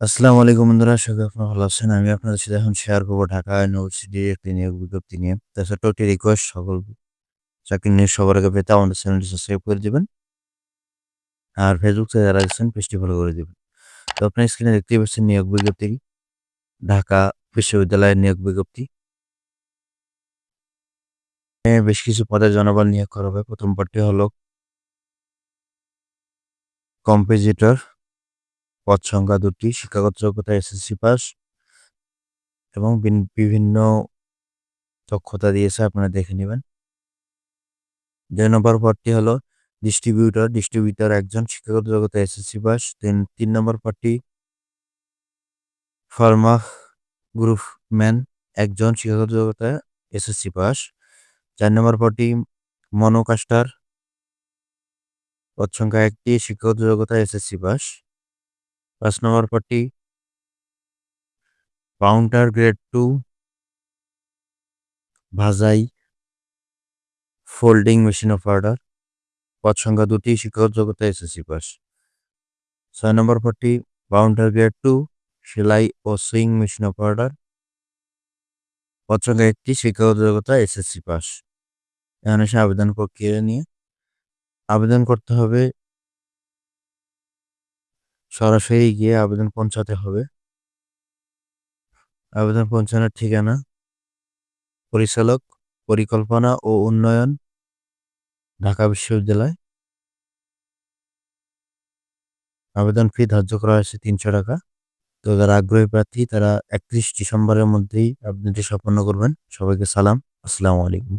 আসসালামু আলাইকুম বন্ধুরা করি আপনারা ভালো আছেন। আমি আপনাদের সাথে এখন শেয়ার করব ঢাকা ইউনিভার্সিটির একটি নিয়োগ বিজ্ঞপ্তি নিয়ে। তাছাড়া একটি রিকোয়েস্ট সকল চাকরি নিয়ে সবার আগে পেতে আমাদের চ্যানেলটি সাবস্ক্রাইব করে দেবেন আর ফেসবুক থেকে যারা আছেন পেজটি ফলো করে দেবেন। তো আপনার স্ক্রিনে দেখতেই পাচ্ছেন নিয়োগ বিজ্ঞপ্তি, ঢাকা বিশ্ববিদ্যালয়ের নিয়োগ বিজ্ঞপ্তি। বেশ কিছু পদে জনবল নিয়োগ করা হবে। প্রথম পদটি হলো কম্পোজিটর পদ সংখ্যা দুটি, শিক্ষাগত যোগ্যতা এসএসসি পাস এবং বিভিন্ন দক্ষতা দিয়েছে, আপনারা দেখে নেবেন। দুই নম্বর পদটি হলো ডিস্ট্রিবিউটর ডিস্ট্রিবিউটর একজন, শিক্ষাগত যোগ্যতা এসএসসি পাস তিন নম্বর পদটি ফার্মা গ্রুপ ম্যান একজন, শিক্ষাগত যোগ্যতা এসএসসি পাস চার নম্বর পদটি মনোকাস্টার পদ সংখ্যা একটি, শিক্ষাগত যোগ্যতা এসএসসি পাস পাঁচ নম্বর পদটি। কাউন্টার গ্রেড টু ভাজাই ফোল্ডিং মেশিন অফ অর্ডার পদ সংখ্যা দুটি, শিক্ষক যোগ্যতা এসএসসি পাস ছয় নম্বর পদটি কাউন্টার গ্রেড টু সেলাই ও সুইং মেশিন অফ অর্ডার পদ সংখ্যা একটি, শিক্ষক যোগ্যতা এসএসসি পাস এখানে সে আবেদন প্রক্রিয়া নিয়ে আবেদন করতে হবে সরাসরি গিয়ে আবেদন পৌঁছাতে হবে। আবেদন পৌঁছানোর ঠিকানা, পরিচালক, পরিকল্পনা ও উন্নয়ন, ঢাকা বিশ্ববিদ্যালয়। আবেদন ফি ধার্য করা হয়েছে তিনশো টাকা। তো যারা আগ্রহী প্রার্থী, তারা একত্রিশ ডিসেম্বরের মধ্যেই আবেদনটি সম্পন্ন করবেন। সবাইকে সালাম। আসসালামু আলাইকুম।